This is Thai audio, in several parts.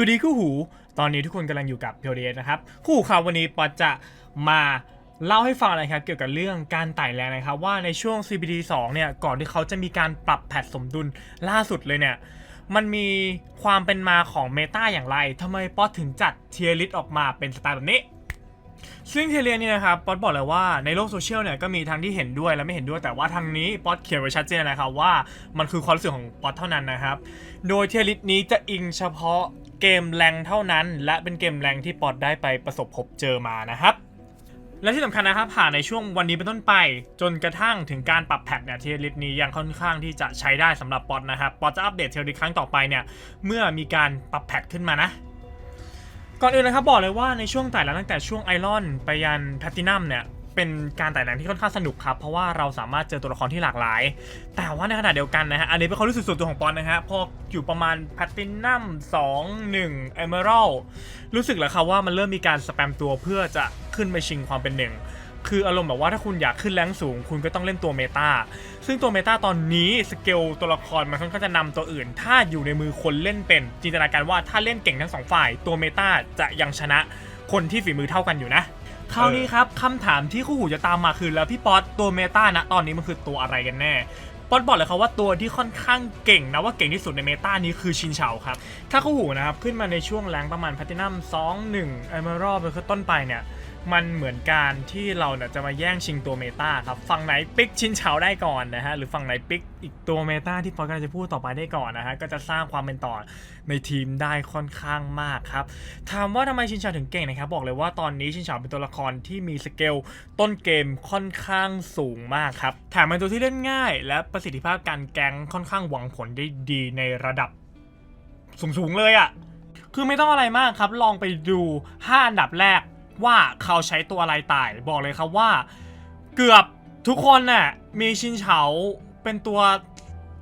วัสดีคู่หู ตอนนี้ทุกคนกำลังอยู่กับเพียวเดนะครับคู่หูข่าววันนี้ปอจะมาเล่าให้ฟังนะครับเกี่ยวกับเรื่องการไต่แรงนะครับว่าในช่วง CBD 2เนี่ยก่อนที่เขาจะมีการปรับแพทสมดุลล่าสุดเลยเนี่ยมันมีความเป็นมาของเมตาอย่างไรทำไมป๊อตถึงจัดเทียร์ลิสออกมาเป็นสไตล์แบบนี้ ซึ่งเทเลียเนี่ยนะครับป๊อตบอกเลยว่าในโลกโซเชียลเนี่ยก็มีทั้งที่เห็นด้วยและไม่เห็นด้วยแต่ว่าทางนี้ป๊อตเขียนไว้ชัดเจนนะครับว่ามันคือความรู้สึกของป๊อตเท่านั้นนะครับ โดยเทียร์ลิสนี้จะอิงเฉพาะ เกมแรงเท่านั้น และเป็นเกมแรงที่ปอตได้ไปประสบพบเจอมานะครับ และที่สำคัญนะครับผ่านในช่วงวันนี้เป็นต้นไป จนกระทั่งถึงการปรับแพทเนี่ยเทียร์ลิสต์นี้ยังค่อนข้างที่จะใช้ได้สำหรับปอตนะครับปอตจะอัปเดตเทียร์ลิสต์ครั้งต่อไปเนี่ยเมื่อมีการปรับแพทขึ้นมานะก่อนอื่นนะครับบอกเลยว่าในช่วงไต่แรงตั้งแต่ช่วงไอรอนไปยันแพลตินัมเนี่ย เป็นการไต่แรงที่ค่อนข้างสนุกครับ เพราะว่าเราสามารถเจอตัวละครที่หลากหลาย แต่ว่าในขณะเดียวกันนะฮะ อันนี้เป็นความรู้สึกส่วนตัวของปอนนะฮะ พออยู่ประมาณแพลตินัม2 1 e m e r a l d รู้สึกแล้วครับว่ามันเริ่มมีการสแปมตัวเพื่อจะขึ้นไปชิงความเป็นหนึ่งคืออารมณ์แบบว่าถ้าคุณอยากขึ้นแรงสูง คุณก็ต้องเล่นตัวเมตา ซึ่งตัวเมตาตอนนี้สเกลตัวละครมันค่อนข้างจะนำตัวอื่น ถ้าอยู่ในมือคนเล่นเป็น จินตนาการว่าถ้าเล่นเก่งทั้งสองฝ่าย ตัวเมตาจะยังชนะคนที่ฝีมือเท่ากันอยู่นะ คราวนี้ครับคำถามที่คู่หูจะตามมาคือแล้วพี่ป๊อตตัวเมตานะตอนนี้มันคือตัวอะไรกันแน่ป๊อตบอกเลยครับว่าตัวที่ค่อนข้างเก่งนะว่าเก่งที่สุดในเมตานี้คือชินเฉาครับถ้าคู่หูนะครับขึ้นมาในช่วงแรงประมาณแพลตินัม2 1เอเมอรัลเป็นต้นไปเนี่ย มันเหมือนการที่เราเนี่ยจะมาแย่งชิงตัวเมตาครับฝั่งไหนปิกชินเฉาได้ก่อนนะฮะหรือฝั่งไหนปิกอีกตัวเมตาที่ปอกำลังจะพูดต่อไปได้ก่อนนะฮะก็จะสร้างความเป็นต่อในทีมได้ค่อนข้างมากครับถามว่าทำไมชินเฉาถึงเก่งนะครับบอกเลยว่าตอนนี้ชินเฉาเป็นตัวละครที่มีสเกลต้นเกมค่อนข้างสูงมากครับแถมเป็นตัวที่เล่นง่าย และประสิทธิภาพการแก๊งค่อนข้างหวังผลได้ดีในระดับสูงๆเลยอะ่ะคือไม่ต้องอะไรมากครับ ลองไปดู 5 อันดับแรก ว่าเขาใช้ตัวอะไรตาย บอกเลยครับว่า เกือบทุกคนน่ะมีชินเฉาเป็นตัว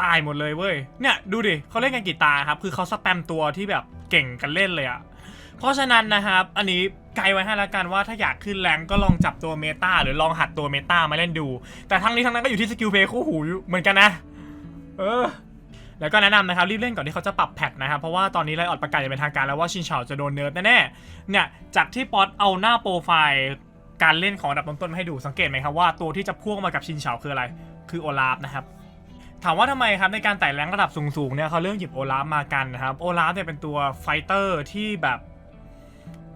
ตายหมดเลยเว้ย เนี่ยดูดิเขาเล่นกันกี่ตาครับ คือเขาสแปมตัวที่แบบเก่งกันเล่นเลยอะเพราะฉะนั้นนะครับ อันนี้ไกลไว้ให้แล้วกันว่าถ้าอยากขึ้นแรงก็ลองจับตัวเมตาหรือลองหัดตัวเมตามาเล่นดู แต่ทั้งนี้ทั้งนั้นก็อยู่ที่สกิลเพย์คู่หูเหมือนกันนะ เออ แล้วก็แนะนำนะครับรีบเล่นก่อนที่เขาจะปรับแพทนะครับเพราะว่าตอนนี้ไลออดประกาศอย่างเป็นทางการแล้วว่าชินเฉาจะโดนเนิร์ฟแน่ๆเนี่ยจากที่ป๊อตเอาหน้าโปรไฟล์การเล่นของอันดับต้นๆมาให้ดูสังเกตไหมครับว่าตัวที่จะพ่วงมากับชินเฉาคืออะไร คือโอลาฟนะครับถามว่าทำไมครับในการไต่แรงระดับสูงๆเนี่ยเขาเลือกหยิบโอลาฟมากันนะครับโอลาฟเนี่ยเป็นตัวไฟเตอร์ที่แบบ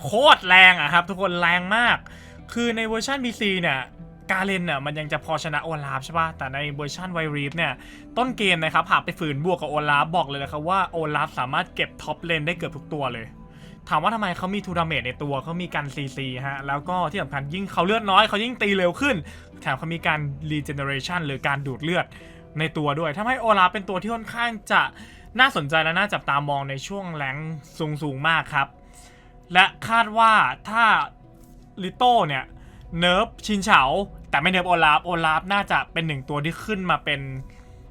โคตรแรงอะครับทุกคนแรงมาก คือในเวอร์ชัน PC เนี่ย กาเลนเนี่ยมันยังจะพอชนะโอลาฟใช่ป่ะแต่ในเวอร์ชันไวรีฟเนี่ยต้นเกมนะครับหากไปฝืนบวกกับโอลาฟบอกเลยนะครับว่าโอลาฟสามารถเก็บท็อปเลนได้เกือบทุกตัวเลย ถามว่าทำไมเขามีทูดาเมจในตัวเขามีการซีซีฮะแล้วก็ที่สำคัญยิ่งเขาเลือดน้อยเขายิ่งตีเร็วขึ้นแถมเขามีการรีเจเนเรชันหรือการดูดเลือดในตัวด้วยทำให้โอลาฟเป็นตัวที่ค่อนข้างจะน่าสนใจและน่าจับตามองในช่วงแรงสูงสูงๆมากครับ และคาดว่าถ้าลิโต้เนี่ย เนิร์ฟชินเฉา แต่ไม่เนิร์ฟโอลาฟโอลาฟน่าจะเป็นหนึ่งตัวที่ขึ้นมาเป็น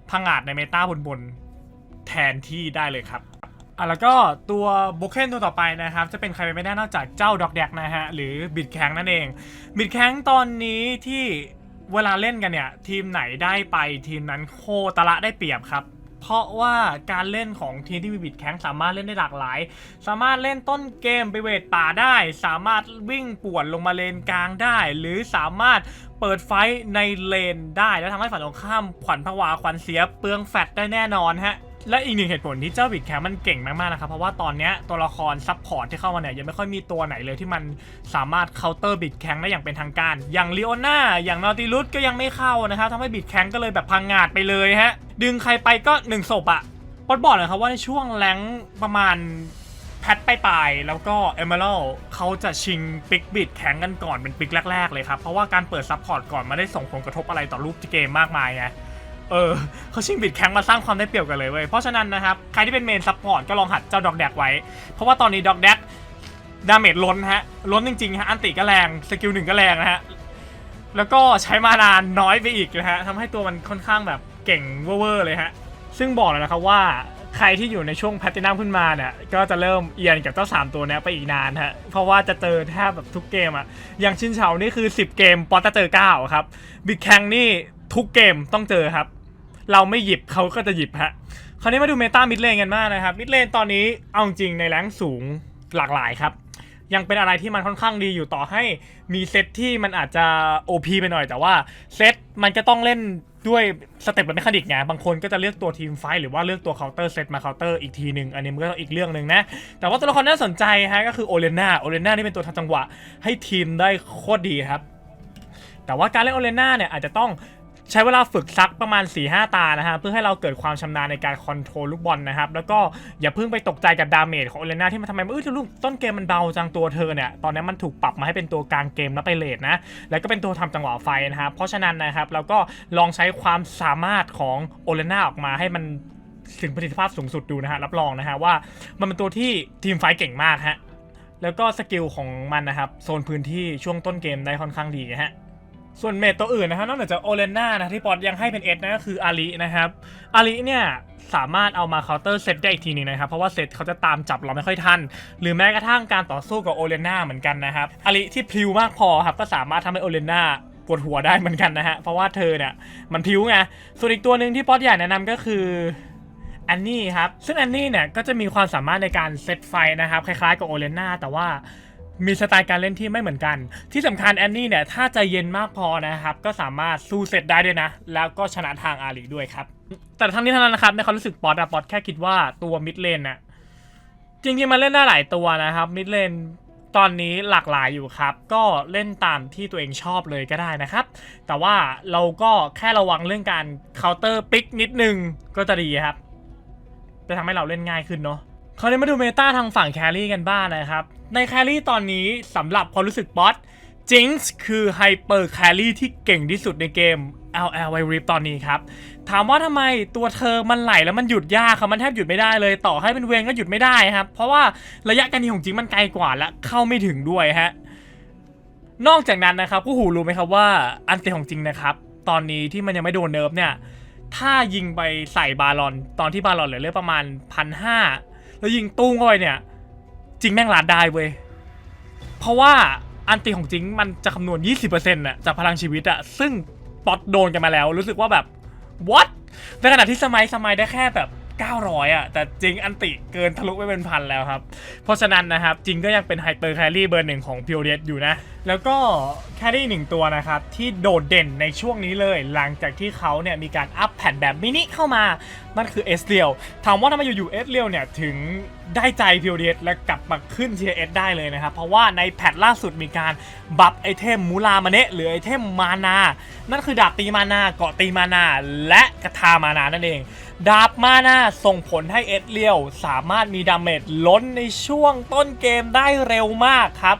พังอาจในเมตาบนๆแทนที่ได้เลยครับอะแล้วก็ตัวโบเคนตัวต่อไปนะครับ จะเป็นใครไปไม่ได้นอกจากเจ้าด็อกแดกนะฮะ หรือบิดแข้งนั่นเอง บิดแข้งตอนนี้ที่เวลาเล่นกันเนี่ย ทีมไหนได้ไปทีมนั้นโคตรละได้เปรียบครับ เพราะว่าการเล่นของทีมที่มีบิดแข็งสามารถเล่นได้หลากหลาย สามารถเล่นต้นเกมไปเวทป่าได้ สามารถวิ่งป่วนลงมาเลนกลางได้ หรือสามารถเปิดไฟในเลนได้ แล้วทำให้ฝ่ายตรงข้ามขวัญผวาขวัญเสียเปลืองแฟตได้แน่นอนฮะ และอีกหนึ่งเหตุผลที่เจ้าบิดแคมมันเก่งมากๆนะครับเพราะว่าตอนนี้ตัวละครซับพอร์ตที่เข้ามาเนี่ยยังไม่ค่อยมีตัวไหนเลยที่มันสามารถเคาน์เตอร์บิดแคงได้อย่างเป็นทางการ อย่างลีโอน่าอย่างนอติลุสก็ยังไม่เข้านะครับทำให้บิดแคงก็เลยแบบพังงาดไปเลยฮะดึงใครไปก็หนึ่งศพอะปอดบอกเลยครับว่าในช่วงแรงประมาณแพทไปปลายๆแล้วก็เอเมอรัลเขาจะชิงปิกบิดแข่งกันก่อนเป็นปิกแรก ๆ เลยครับ เพราะว่าการเปิดซับพอร์ตก่อนไมาได้ส่งผลกระทบอะไรต่อรูปเกมมากมายไง เออเขาชิงบิดแข่งมาสร้างความได้เปรียบกันเลยเว้ย เพราะฉะนั้นนะครับ ใครที่เป็นเมนซับพอร์ตก็ลองหัดเจ้าดอกแดกไว้ เพราะว่าตอนนี้ดอกแดกดาเมจล้นฮะ ล้นจริงๆฮะ อันติก็แรง สกิลหนึ่งก็แรงนะฮะ แล้วก็ใช้มานานน้อยไปอีกนะฮะทำให้ตัวมันค่อนข้างแบบเก่งเวอร์ๆเลยฮะ ซึ่งบอกเลยนะครับว่าใครที่อยู่ในช่วงแพตตินัมขึ้นมาเนี่ยก็จะเริ่มเอียนกับเจ้า 3 ตัวนี้ไปอีกนานฮะเพราะว่าจะเจอแทบแบบทุกเกมอะอย่างชินเฉานี่คือ 10 เกม ปอตจะเจอ 9 ครับ บิ๊กแคงนี่ทุกเกมต้องเจอครับ เราไม่หยิบเขาก็จะหยิบฮะคราวนี้มาดูเมตามิดเลนกันมากนะครับมิดเลนตอนนี้เอาจริงในแรงสูงหลากหลายครับ ยังเป็นอะไรที่มันค่อนข้างดีอยู่ต่อให้มีเซตที่มันอาจจะ OP ไปหน่อยแต่ว่าเซตมันก็ต้องเล่นด้วยสเต็ปแบบเมคานิกไงบางคนก็จะเลือกตัวทีมไฟหรือว่าเลือกตัวเคาน์เตอร์เซตมาเคาน์เตอร์อีกทีหนึ่งอันนี้มันก็อีกเรื่องหนึ่งนะ แต่ว่าตัวละครน่าสนใจฮะก็คือโอเลน่าโอเลน่านี่เป็นตัวทำจังหวะให้ทีมได้โคตรดีครับแต่ว่าการเล่นโอเลน่าเนี่ยอาจจะต้อง ใช้เวลาฝึกซักประมาณ4-5ตานะฮะเพื่อให้เราเกิดความชำนาญในการคอนโทรลลูกบอลนะครับแล้วก็อย่าเพิ่งไปตกใจกับดาเมจของโอเลน่าที่มันทำไมเออลูกต้นเกมมันเบาจังตัวเธอเนี่ยตอนนี้มันถูกปรับมาให้เป็นตัวกลางเกมแล้วไปเลทนะแล้วก็เป็นตัวทำจังหวะไฟนะครับเพราะฉะนั้นนะครับเราก็ลองใช้ความสามารถของโอเลน่าออกมาให้มันถึงประสิทธิภาพสูงสุดดูนะฮะรับรองนะฮะว่ามันเป็นตัวที่ทีมไฟเก่งมากฮะแล้วก็สกิลของมันนะครับโซนพื้นที่ช่วงต้นเกมได้ค่อนข้างดีฮะ ส่วนเมตตัวอื่นนะฮะนอกจากโอเลน่านะที่ปอดยังให้เป็นเอสนะก็คืออารินะครับอาริเนี่ยสามารถเอามาเคาน์เตอร์เซตได้อีกทีหนึงนะครับ เพราะว่าเซตเขาจะตามจับเราไม่ค่อยทัน หรือแม้กระทั่งการต่อสู้กับโอเลน่าเหมือนกันนะครับอาริที่พลิวมากพอครับก็สามารถทำให้โอเลน่าปวดหัวได้เหมือนกันนะฮะเพราะว่าเธอเนี่ยมันพิ้วไงส่วนอีกตัวหนึ่งที่ป๊อดอยากแนะนำก็คือแอนนี่ครับซึ่งแอนนี่เนี่ยก็จะมีความสามารถในการเซตไฟนะครับคล้ายๆกับโอเลน่าแต่ว่า มีสไตล์การเล่นที่ไม่เหมือนกัน ที่สำคัญแอนนี่เนี่ยถ้าใจเย็นมากพอนะครับ ก็สามารถสู้เซตได้ด้วยนะ แล้วก็ชนะทางอาลีด้วยครับ แต่ทั้งนี้ทั้งนั้นนะครับในความรู้สึกป๊อตอะป๊อตแค่คิดว่าตัวมิดเลนน่ะจริงๆมันเล่นได้หลายตัวนะครับมิดเลนตอนนี้หลากหลายอยู่ครับ ก็เล่นตามที่ตัวเองชอบเลยก็ได้นะครับ แต่ว่าเราก็แค่ระวังเรื่องการเคาน์เตอร์ปิกนิดนึงก็จะดีครับจะทำให้เราเล่นง่ายขึ้นเนาะ คราวนี้มาดูเมตาทางฝั่งแครี่กันบ้างนะครับ ในแครี่ตอนนี้สำหรับความรู้สึกป๊อตจิงส์คือไฮเปอร์แครี่ที่เก่งที่สุดในเกม LL w i Rip ตอนนี้ครับ ถามว่าทำไมตัวเธอมันไหลแล้วมันหยุดยากครับมันแทบหยุดไม่ได้เลย ต่อให้เป็นเวงก็หยุดไม่ได้ครับ เพราะว่าระยะการยิงของจิงมันไกลกว่าและเข้าไม่ถึงด้วยฮะนอกจากนั้นนะครับผู้หูรู้ไหมครับว่าอันเตของจริงนะครับ ตอนนี้ที่มันยังไม่โดนเนิร์ฟเนี่ยถ้ายิงไปใส่บาลอน ตอนที่บาลอนเหลือเลือดประมาณพันห้า แล้วยิงตุ้งเข้าไปเนี่ย จริงแม่งหลาดได้เว้ย เพราะว่าอันตีของจริงมันจะคำนวณ 20%น่ะจากพลังชีวิตอะซึ่งป๊อตโดนกันมาแล้ว รู้สึกว่าแบบ what ในขณะที่สมัยสมัยได้แค่แบบ 900อะแต่จริงอันติเกินทะลุไปเป็นพันแล้วครับ เพราะฉะนั้นนะครับจริงก็ยังเป็นไฮเปอร์แครี่เบอร์หนึ่งของพิวเดสอยู่นะแล้วก็แครี่หนึ่งตัวนะครับที่โดดเด่นในช่วงนี้เลย หลังจากที่เขาเนี่ยมีการอัพแผ่นแบบมินิเข้ามา นั่นคือเอสเรียลถามว่าทำไมอยู่ๆเอสเรียลเนี่ยถึงได้ใจพิวเดสและกลับมาขึ้นเทียเอสได้เลยนะครับ เพราะว่าในแพทล่าสุดมีการบัฟไอเทมมูลามาเนะหรือไอเทมมานา นั่นคือดาบตีมานาเกาะตีมานาและกระทามานานั่นเอง ดาบมานาส่งผลให้เอสเรียลสามารถมีดาเมจล้นในช่วงต้นเกมได้เร็วมากครับ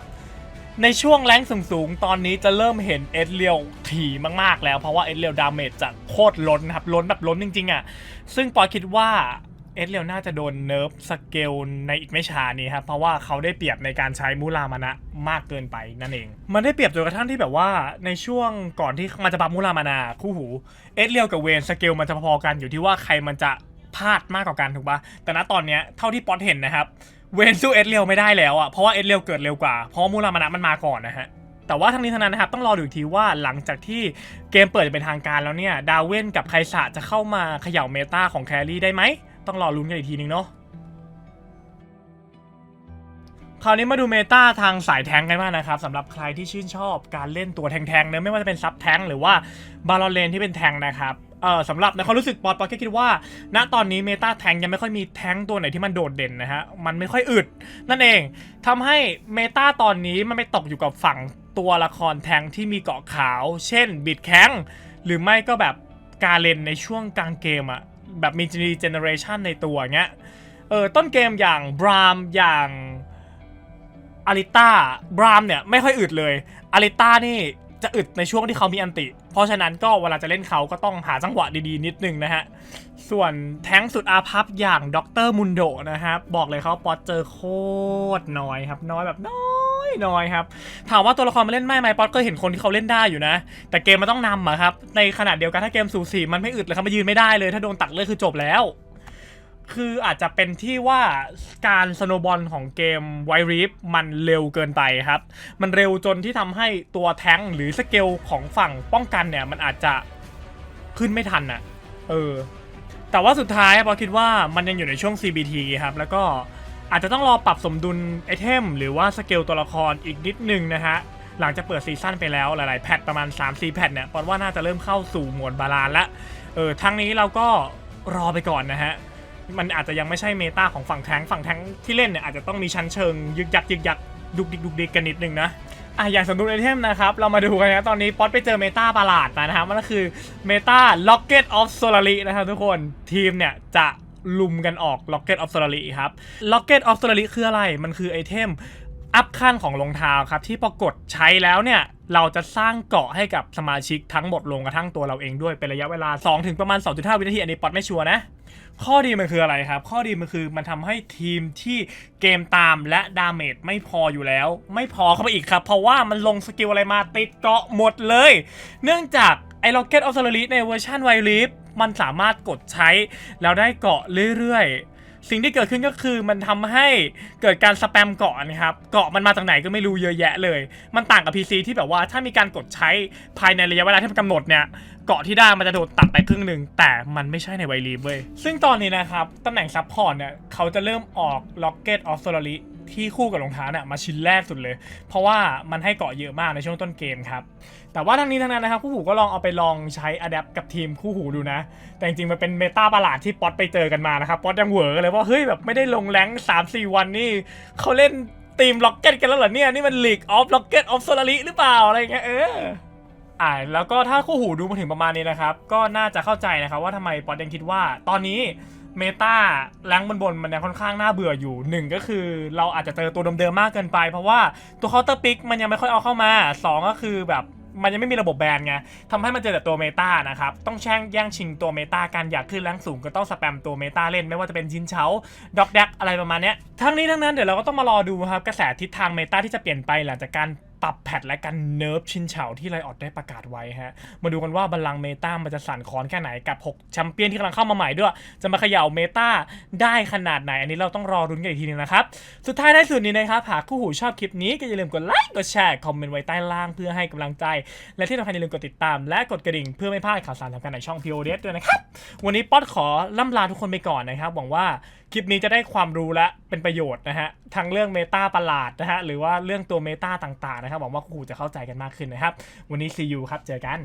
ในช่วงแรงสูงๆ ตอนนี้จะเริ่มเห็นเอสเรียลถี่มากๆแล้ว เพราะว่าเอสเรียลดาเมจจะโคตรล้นครับ ล้นแบบล้นจริงๆอะ ซึ่งปอยคิดว่าเอสเรียลน่าจะโดนเนิร์ฟสเกลในอีกไม่ช้านี้ครับ เพราะว่าเขาได้เปรียบในการใช้มูรามานะมากเกินไปนั่นเอง มันได้เปรียบจนกระทั่งที่แบบว่าในช่วงก่อนที่มันจะบัฟมูรามานาคู่หูเอสเรียลกับเวนสเกลมันจะพอๆกันอยู่ที่ว่าใครมันจะพลาดมากกว่ากันถูกปะแต่ณตอนเนี้ยเท่าที่ป๊อตเห็นนะครับ เวนสู้เอสเรียวไม่ได้แล้วอะเพราะว่าเอสเรียวเกิดเร็วกว่าเพราะมูรามานะมันมาก่อนนะฮะแต่ว่าทั้งนี้ทั้งนั้นนะครับต้องรอดูอีกทีว่าหลังจากที่เกมเปิดจะเป็นทางการแล้วเนี่ยดาวเวนกับไคสะจะเข้ามาเขย่าเมตาของแครี่ได้ไหมต้องรอลุ้นกันอีกทีนึงเนาะคราวนี้มาดูเมตาทางสายแทงกันบ้างนะครับสำหรับใครที่ชื่นชอบการเล่นตัวแทงๆเนอะไม่ว่าจะเป็นซับแทงหรือว่าบาลอนเลนที่เป็นแทงนะครับ เออสำหรับในความรู้สึกปอดปอดแค่คิดว่า ณตอนนี้เมตาแทงยังไม่ค่อยมีแทงตัวไหนที่มันโดดเด่นนะฮะ มันไม่ค่อยอึด นั่นเองทำให้เมตาตอนนี้มันไปตกอยู่กับฝั่งตัวละครแทงที่มีเกาะขาว เช่นบิดแข้งหรือไม่ก็แบบกาเลนในช่วงกลางเกมอะแบบมีเจเนเรชันในตัวเงี้ยเออต้นเกมอย่างบรามอย่างอาริต้าบรามเนี่ยไม่ค่อยอึดเลยอาริต้านี่ จะอึดในช่วงที่เขามีอันติ เพราะฉะนั้นก็เวลาจะเล่นเขาก็ต้องหาจังหวะดีๆ นิดนึงนะฮะ ส่วนแท้งสุดอาภัพอย่างด็อกเตอร์มุนโดนะครับ บอกเลยเขาปอตเจอโคตรน้อยครับ น้อยแบบน้อยน้อยครับ ถามว่าตัวละครมาเล่นไม่ไหมป๊อตก็เห็นคนที่เขาเล่นได้อยู่นะ แต่เกมมันต้องนำอะครับ ในขณะเดียวกันถ้าเกมสูสีมันไม่อึดเลยครับมายืนไม่ได้เลย ถ้าโดนตัดเลือดคือจบแล้ว คืออาจจะเป็นที่ว่าการสโนบอลของเกมไวรีฟมันเร็วเกินไปครับ มันเร็วจนที่ทำให้ตัวแท้งหรือสเกลของฝั่งป้องกันเนี่ย มันอาจจะขึ้นไม่ทันอะเออ แต่ว่าสุดท้ายปอคิดว่ามันยังอยู่ในช่วง CBT ครับ แล้วก็อาจจะต้องรอปรับสมดุลไอเทม หรือว่าสเกลตัวละครอีกนิดนึงนะฮะ หลังจากเปิดซีซั่นไปแล้วหลายๆ แพทประมาณ 3-4 แพทเนี่ยปอนว่าน่าจะเริ่มเข้าสู่หมดบาลานละเออทั้งนี้เราก็รอไปก่อนนะฮะ มันอาจจะยังไม่ใช่เมตาของฝั่งแทงฝั่งแทงที่เล่นเนี่ยอาจจะต้องมีชั้นเชิงยึกยักยึกยักดุกดิกดุกดิกกันนิดนึงนะอะอย่างสมดุลไอเทมนะครับ เรามาดูกันนะตอนนี้ป๊อตไปเจอเมตาประหลาดมานะครับมันก็คือเมตา Locket of Solari นะครับทุกคนทีมเนี่ยจะลุมกันออก Locket of Solari ครับ Locket of Solari คืออะไรมันคือไอเทมอัพขั้นของรองเท้าครับที่ปรากฏใช้แล้วเนี่ย เราจะสร้างเกาะให้กับสมาชิกทั้งหมดลงกระทั่งตัวเราเองด้วยเป็นระยะเวลา 2 ถึงประมาณ 2.5 วินาทีอันนี้ปอตไม่ชัวร์นะ ข้อดีมันคืออะไรครับ ข้อดีมันคือมันทำให้ทีมที่เกมตามและดาเมจไม่พออยู่แล้ว ไม่พอเข้าไปอีกครับ เพราะว่ามันลงสกิลอะไรมาติดเกาะหมดเลย เนื่องจากไอ้ Rocket of Solaris ในเวอร์ชันไวลิฟมันสามารถกดใช้แล้วได้เกาะเรื่อยๆ สิ่งที่เกิดขึ้นก็คือมันทำให้เกิดการสแปมเกาะนะครับ เกาะมันมาจากไหนก็ไม่รู้เยอะแยะเลย มันต่างกับ PC ที่แบบว่าถ้ามีการกดใช้ภายในระยะเวลาที่มันกำหนดเนี่ย เกาะที่ได้มันจะโดนตัดไปครึ่งหนึ่งแต่มันไม่ใช่ในไวรีเว้ย ซึ่งตอนนี้นะครับตำแหน่งซับพอร์ตเนี่ยเขาจะเริ่มออก Rocket of Solaris ที่คู่กับรองเท้าเนี่ยมาชิ้นแรกสุดเลย เพราะว่ามันให้เกาะเยอะมากในช่วงต้นเกมครับ แต่ว่าทั้งนี้ทั้งนั้นนะครับคู่หูก็ลองเอาไปลองใช้อะแดปกับทีมคู่หูดูนะ แต่จริงๆมันเป็นเมตาประหลาดที่ป๊อตไปเจอกันมานะครับ ป๊อตยังเหวอเลยว่าเฮ้ยแบบไม่ได้ลงแรงสามสี่วันนี่เขาเล่นทีมล็อกเก็ตกันแล้วเหรอเนี่ยนี่มัน League of Rocket of Solaris หรือเปล่าอะไรเงี้ยเอออ่าแล้วก็ถ้าคู่หูดูมาถึงประมาณนี้นะครับ ก็น่าจะเข้าใจนะครับว่าทำไมป๊อตยังคิดว่าตอนนี้ เมตาแรงบนบนมันยังค่อนข้างน่าเบื่ออยู่หนึ่งก็คือเราอาจจะเจอตัวเดิมๆมากเกินไป เพราะว่าตัวเคาน์เตอร์ปิกมันยังไม่ค่อยเอาเข้ามาสองก็คือแบบมันยังไม่มีระบบแบนไงทำให้มันเจอแต่ตัวเมตานะครับ ต้องแช่งแย่งชิงตัวเมตากันอยากขึ้นแรงสูงก็ต้องสแปมตัวเมตาเล่น ไม่ว่าจะเป็นชินเฉาด็อกแดกอะไรประมาณเนี้ยทั้งนี้ทั้งนั้นเดี๋ยวเราก็ต้องมารอดูครับกระแสทิศทางเมตาที่จะเปลี่ยนไปหลังจากการ ปรับแพทและการเนิร์ฟชินเฉาที่ไลออดได้ประกาศไว้ฮะ มาดูกันว่าบัลลังก์เมตามันจะสั่นคลอนแค่ไหนกับ 6 แชมเปี้ยนที่กำลังเข้ามาใหม่ด้วย จะมาเขย่าเมตาได้ขนาดไหน อันนี้เราต้องรอรุ้นกันอีกทีนึงนะครับ สุดท้ายในสุดนี้นะครับหากคู่หูชอบคลิปนี้ก็อย่าลืมกดไลค์กดแชร์คอมเมนต์ไว้ใต้ล่างเพื่อให้กำลังใจ และที่สำคัญอย่าลืมกดติดตาม และกดกระดิ่งเพื่อไม่พลาดข่าวสารทางการในช่อง POD ด้วยนะครับวันนี้ป๊อดขอล่ำลาทุกคนไปก่อนนะครับหวังว่า คลิปนี้จะได้ความรู้และเป็นประโยชน์นะฮะทั้งเรื่องเมตาประหลาดนะฮะหรือว่าเรื่องตัวเมตาต่างๆนะครับหวังว่าครูจะเข้าใจกันมากขึ้นนะครับ วันนี้ซีอูครับเจอกัน